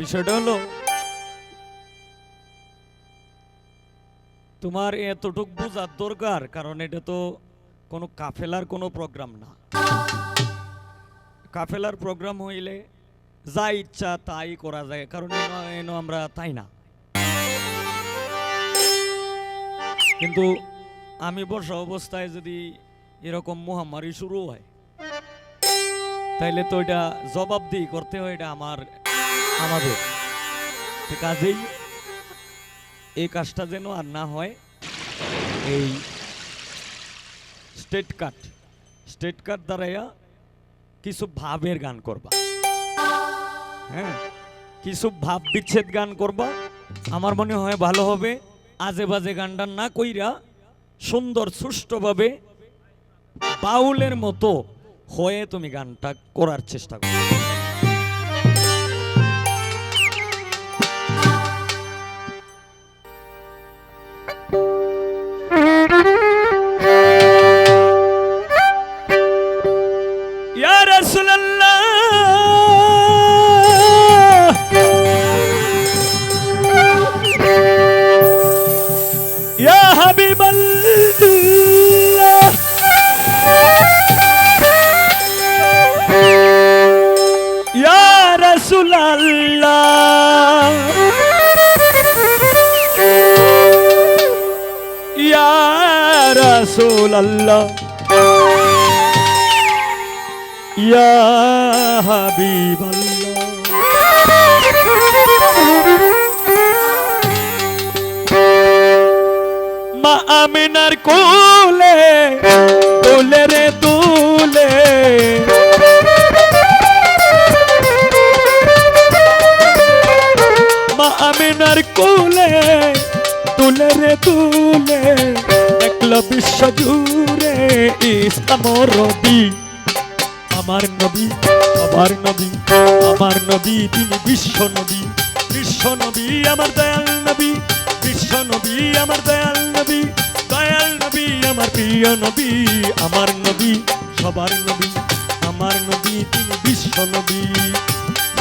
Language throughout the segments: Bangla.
বিষয়টা হলো, তোমার এতটুক বোঝার দরকার, কারণ এটা তো কোনো কাফেলার কোনো প্রোগ্রাম না। কাফেলার প্রোগ্রাম হইলে যা ইচ্ছা তাই করা যায়, কারণ এনো আমরা তাই না। কিন্তু আমি বসা অবস্থায় যদি এরকম মহামারী শুরু হয়, তাইলে তো এটা জবাবদিহি করতে হয়, এটা আমার আমাদের। কাজেই এই কাজটা যেন আর না হয়, এই স্টেট কাট। স্টেট কাট দ্বারাইয়া কিছু ভাবের গান করবা। হ্যাঁ কিছু ভাব বিচ্ছেদ গান করবা। আমার মনে হয় ভালো হবে আজে বাজে গানটা না কইরা সুন্দর সুষ্ঠুভাবে বাউলের মতো হয়ে তুমি গানটা করার চেষ্টা করো। রাসূলুল্লাহ। ইয়া হাবিবাল্লাহ। মা আমিনার কোলে কোলে রে তুলে। মা আমিনার কোলে, তুলে রে তুলে। দেখল বিশ্ব জুড়ে ইসলাম রবি আমার নবী আমার নবী আমার নবী, তিনি বিশ্ব নবী। বিশ্ব নবী, আমার দয়াল নবী। বিশ্ব নবী, আমার দয়াল নবী। দয়াল নবী, আমার প্রিয় নবী। আমার নবী, সবার নবী। আমার নবী, তিনি বিশ্ব নবী।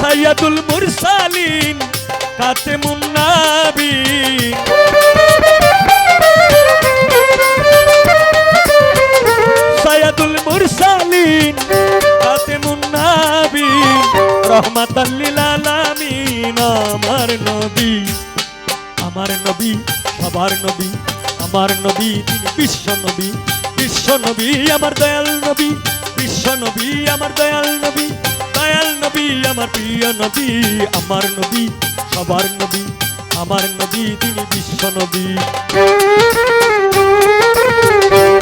সাইয়াদুল মুরসালিন, কাতেমুন নাবিন। সাইয়াদুল মুরসালিন কাতেমুন নাবিন রহমাতাল লিল আলামিন, আমার নবী। আমার নবী, সবার নবী, আমার নবী, তিনি বিশ্ব নবী। বিশ্ব নবী, আমার দয়াল নবী। বিশ্ব নবী, আমার দয়াল নবী। দয়াল নবী, আমার প্রিয় নবী। আমার নবী, সবার নবী। আমার নবী, তিনি বিশ্ব নবী। ഓ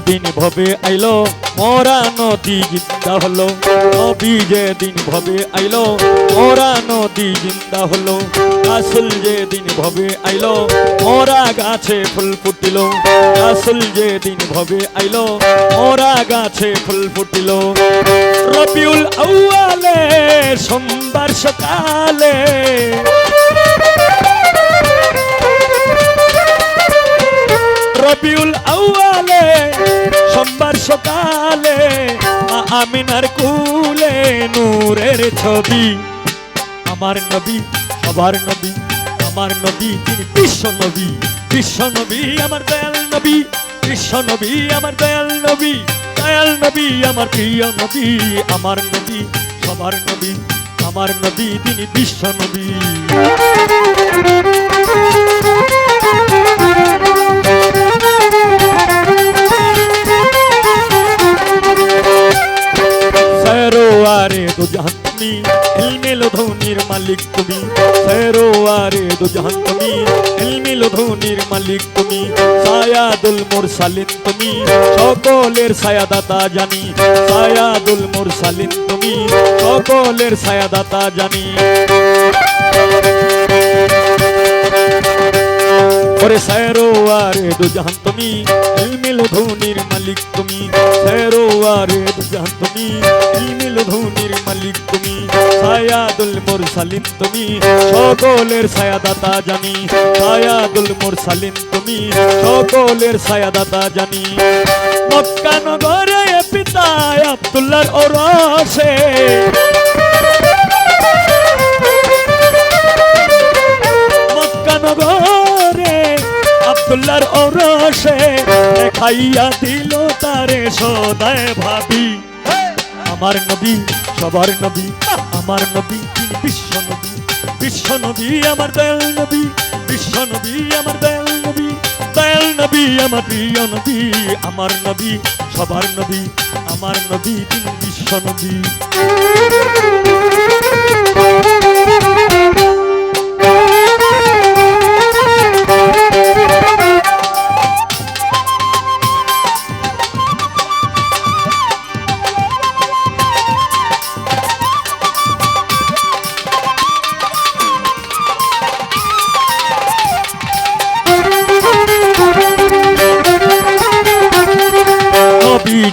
যেদিন ভবে আইলো, মোরা নদী জিন্দা হলো। নবী যেদিন ভবে আইলো, মোরা নদী জিন্দা হলো। রাসুল যেদিন ভবে আইলো, মোরা গাছে ফুল ফুটিল। রাসুল যেদিন ভবে আইলো, মোরা গাছে ফুল ফুটিল। রবিউল আউয়ালে, সোমবার সকালে। রবিউল আউয়ালে সোমবার সকালে আমিনার কুলে নূরের ছবি। আমার নবী, সবার নবী, আমার নবী, তিনি বিশ্ব নবী বিশ্ব নবী, আমার দয়াল নবী, বিশ্ব নবী, আমার দয়াল নবী দয়াল নবী, আমার প্রিয় নবী, আমার নবী, সবার নবী, আমার নবী, তিনি বিশ্ব নবী। লোধনির মালিক তুমি। সরোয়ারে দু জাহান তুমি। ইলমে লোধনির মালিক তুমি। সায়াদুল মুরসালিন তুমি। সকলের সায়াদাতা জানি। সায়াদুল মুরসালিন তুমি। সকলের সায়াদাতা জানি। ওরে স্যারো আরে দুজাহান তুমি। ইলমিল ধুনির মালিক তুমি। স্যারো আরে দুজাহান তুমি। ইলমিল ধুনির মালিক তুমি। সায়াদুল মুরসালিন তুমি। সকলের ছায়াদাতা জানি। সায়াদুল মুরসালিন তুমি। সকলের ছায়াদাতা জানি। মক্কা নগরে পিতা আব্দুল্লাহর ওরসে আব্দুল্লাহর ওরসে দেখাইয়া দিল তারে সদায় ভাবি। আমার নবী, সবার নবী, আমার নবী বিশ্ব নবী। বিশ্ব নবী, আমার দয়াল নবী। বিশ্ব নবী, আমার দয়াল নবী। দয়াল নবী, আমার প্রিয় নবী। আমার নবী, সবার নবী। আমার নবী, তিনি বিশ্ব নবী।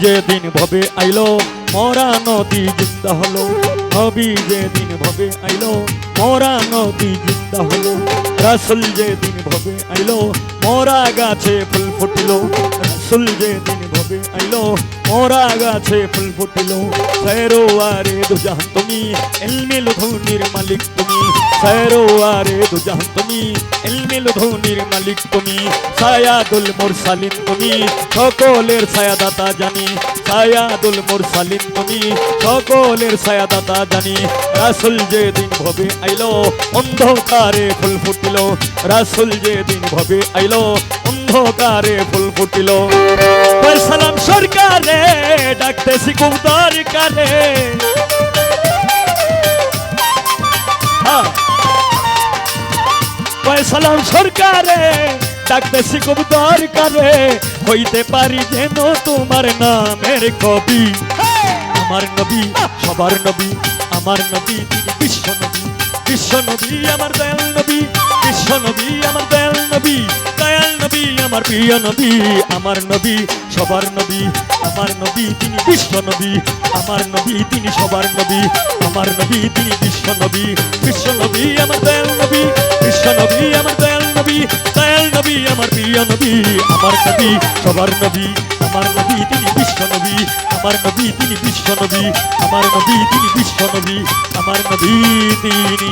যেদিন ভবে আইলো, মরা নদী জিন্দা হলো। নবী যেদিন ভবে আইলো, মরা নদী জিন্দা হলো। রাসুল যেদিন ভবে আইলো, মরা গাছে ফুল ফুটলো। রাসুল যেদিন ভবে আইলো মরা গাছে ফুল ফুটিলো। সৈরো আরে দুজাহান তুমি এলমে লুধুনির মালিক তুমি। সৈরো আরে দুজাহান তুমি এলমে লুধুনির মালিক তুমি। সায়াদুল মুরসালিন তুমি, সকলের ছায়াদাতা জানি। সায়াদুল মুরসালিন তুমি, সকলের ছায়াদাতা জানি। রাসুল যেদিন ভবে আইলো, অন্ধকারে ফুল ফুটিল। রাসুল যেদিন ভবে আইলো অন্ধকারে ফুল ফুটিল। সালাম সরকারে, ডাকতেছি খুব দরকারে। হ্যাঁ। সালাম সরকারে, ডাকতেছি খুব দরকারে। হইতে পারি যেন তোমার নামের কবি। আমার নবী, সবার নবী, আমার নবী বিশ্ব নবী। বিশ্ব নবী, আমার দয়াল নবী। বিশ্ব নবী আমার দয়াল নবী দয়াল নবী আমার প্রিয় নবী আমার নবী সবার নবী আমার নবী তিনি বিশ্ব নবী আমার নবী তিনি সবার নবী আমার নবী তিনি বিশ্ব নবী বিশ্ব নবী আমার দয়াল নবী বিশ্ব নবী আমার দয়াল নবী দয়াল নবী আমার প্রিয় নবী আমার নবী সবার নবী আমার নবী তিনি বিশ্ব নবী আমার নবী তিনি বিশ্ব নবী আমার নবী তিনি বিশ্ব নবী আমার নবী তিনি